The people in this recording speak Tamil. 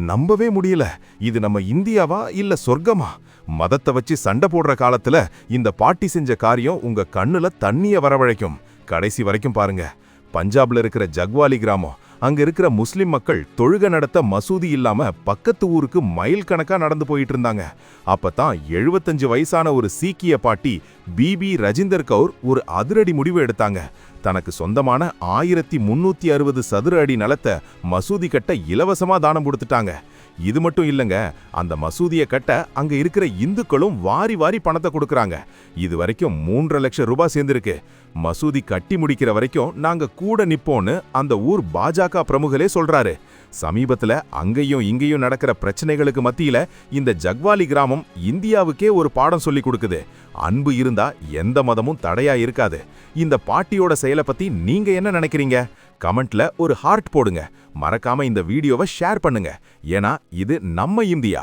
நம்பவே முடியல. இது நம்ம இந்தியாவா இல்ல சொர்க்கமா? மதத்தை வச்சு சண்டை போடுற காலத்துல இந்த பாட்டி செஞ்ச காரியம் உங்க கண்ணுல தண்ணிய வரவழைக்கும். கடைசி வரைக்கும் பாருங்க. பஞ்சாப்ல இருக்கிற ஜக்வாலி கிராமம். அங்க இருக்கிற முஸ்லிம் மக்கள் தொழுகை நடத்த மசூதி இல்லாம பக்கத்து ஊருக்கு மைல் கணக்கா நடந்து போயிட்டு இருந்தாங்க. அப்பதான் எழுபத்தஞ்சு வயசான ஒரு சீக்கிய பாட்டி பிபி ரஜிந்தர் கவுர் ஒரு அதிரடி முடிவு எடுத்தாங்க. தனக்கு சொந்தமான ஆயிரத்தி முன்னூத்தி அறுபது சதுர அடி நிலத்தை மசூதி கட்ட இலவசமா தானம் கொடுத்துட்டாங்க. இது மட்டும் இல்லைங்க அந்த மசூதியை கட்ட அங்க இருக்கிற இந்துக்களும் வாரி வாரி பணத்தை கொடுக்கறாங்க. இது வரைக்கும் மூன்றரை லட்சம் ரூபாய் சேர்ந்திருக்கு. மசூதி கட்டி முடிக்கிற வரைக்கும் நாங்க கூட நிப்போம்னு அந்த ஊர் பாஜக பிரமுகரே சொல்றாரு. சமீபத்துல அங்கேயும் இங்கேயும் நடக்கிற பிரச்சனைகளுக்கு மத்தியில இந்த ஜக்வாலி கிராமம் இந்தியாவுக்கே ஒரு பாடம் சொல்லி கொடுக்குது. அன்பு இருந்தா எந்த மதமும் தடையா இருக்காது. இந்த பாட்டியோட செயலை பத்தி நீங்க என்ன நினைக்கிறீங்க? கமெண்ட்ல ஒரு ஹார்ட் போடுங்க. மறக்காம இந்த வீடியோவை ஷேர் பண்ணுங்க. ஏன்னா இது நம்ம இந்தியா.